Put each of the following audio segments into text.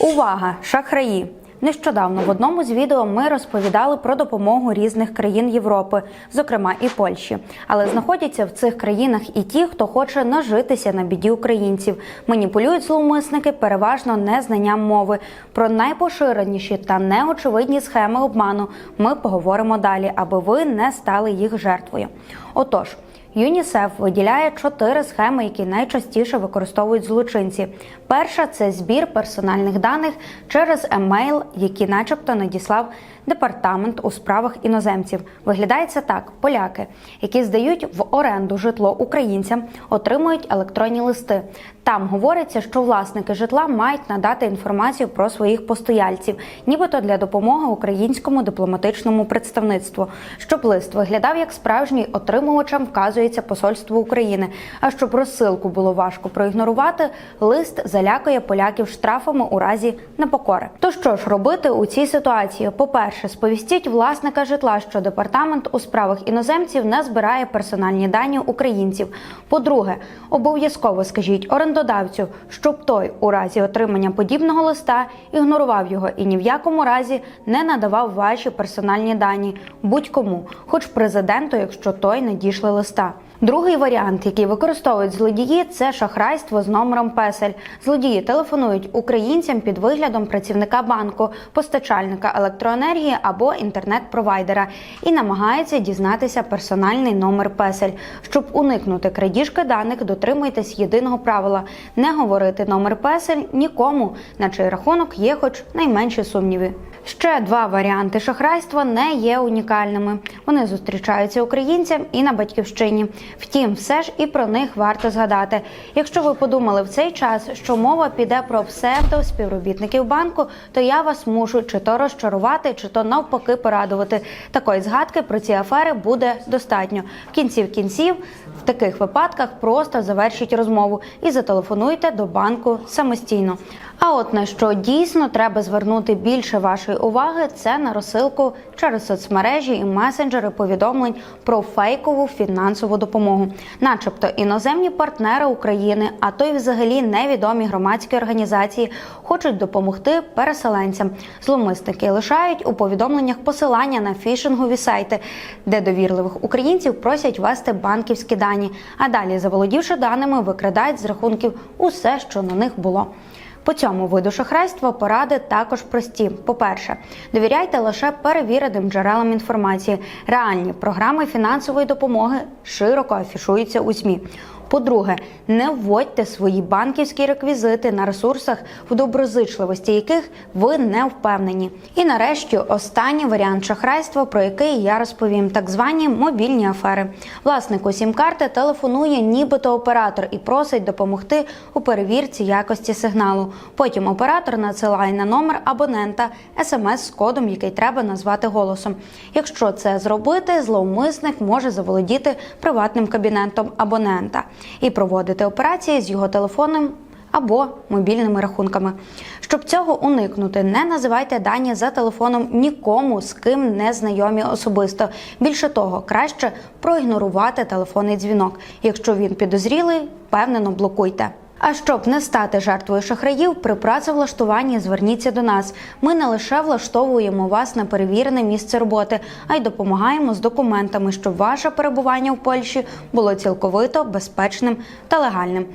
Увага, шахраї! Нещодавно в одному з відео ми розповідали про допомогу різних країн Європи, зокрема і Польщі. Але знаходяться в цих країнах і ті, хто хоче нажитися на біді українців. Маніпулюють зловмисники переважно незнанням мови. Про найпоширеніші та неочевидні схеми обману ми поговоримо далі, аби ви не стали їх жертвою. Отож. ЮНІСЕФ виділяє чотири схеми, які найчастіше використовують злочинці. Перша це збір персональних даних через емейл, які, начебто, надіслав департамент у справах іноземців. Виглядає це так: поляки, які здають в оренду житло українцям, отримують електронні листи. Там говориться, що власники житла мають надати інформацію про своїх постояльців, нібито для допомоги українському дипломатичному представництву. Щоб лист виглядав як справжній отримувачам, вказується посольство України. А щоб розсилку було важко проігнорувати, лист залякує поляків штрафами у разі непокори. То що ж робити у цій ситуації? По-перше, сповістіть власника житла, що департамент у справах іноземців не збирає персональні дані українців. По-друге, обов'язково скажіть орендодавцю, щоб той у разі отримання подібного листа ігнорував його і ні в якому разі не надавав ваші персональні дані будь-кому, хоч президенту, якщо той не дійшли листа. Другий варіант, який використовують злодії, це шахрайство з номером песель. Злодії телефонують українцям під виглядом працівника банку, постачальника електроенергії або інтернет-провайдера і намагаються дізнатися персональний номер песель. Щоб уникнути крадіжки даних, дотримуйтесь єдиного правила: не говорити номер песель нікому, на чий рахунок є хоч найменші сумніви. Ще два варіанти шахрайства не є унікальними. Вони зустрічаються українцям і на батьківщині. Втім, все ж і про них варто згадати. Якщо ви подумали в цей час, що мова піде про псевдо співробітників банку, то я вас мушу чи то розчарувати, чи то навпаки порадувати. Такої згадки про ці афери буде достатньо. В кінці в кінців в таких випадках просто завершіть розмову і зателефонуйте до банку самостійно. А от на що дійсно треба звернути більше вашої уваги, це на розсилку через соцмережі і месенджери повідомлень про фейкову фінансову допомогу, начебто іноземні партнери України, а то й взагалі невідомі громадські організації хочуть допомогти переселенцям. Зломисники лишають у повідомленнях посилання на фішингові сайти, де довірливих українців просять ввести банківські дані, а далі, заволодівши даними, викрадають з рахунків усе, що на них було. По цьому виду шахрайства поради також прості. По-перше, довіряйте лише перевіреним джерелам інформації. Реальні програми фінансової допомоги широко афішуються у СМІ. По-друге, не вводьте свої банківські реквізити на ресурсах, в доброзичливості яких ви не впевнені. І нарешті останній варіант шахрайства, про який я розповім, так звані мобільні афери. Власнику сім-карти телефонує, нібито оператор, і просить допомогти у перевірці якості сигналу. Потім оператор надсилає на номер абонента смс з кодом, який треба назвати голосом. Якщо це зробити, зловмисник може заволодіти приватним кабінетом абонента і проводити операції з його телефоном або мобільними рахунками. Щоб цього уникнути, не називайте дані за телефоном нікому, з ким не знайомі особисто. Більше того, краще проігнорувати телефонний дзвінок. Якщо він підозрілий, впевнено блокуйте. А щоб не стати жертвою шахраїв, при працевлаштуванні зверніться до нас. Ми не лише влаштовуємо вас на перевірене місце роботи, а й допомагаємо з документами, щоб ваше перебування в Польщі було цілковито безпечним та легальним.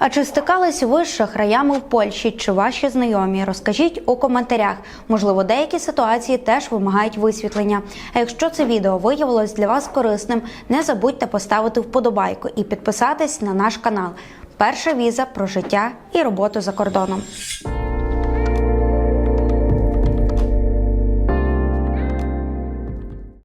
А чи стикались ви з шахраями в Польщі чи ваші знайомі? Розкажіть у коментарях. Можливо, деякі ситуації теж вимагають висвітлення. А якщо це відео виявилось для вас корисним, не забудьте поставити вподобайку і підписатись на наш канал. Перша віза про життя і роботу за кордоном.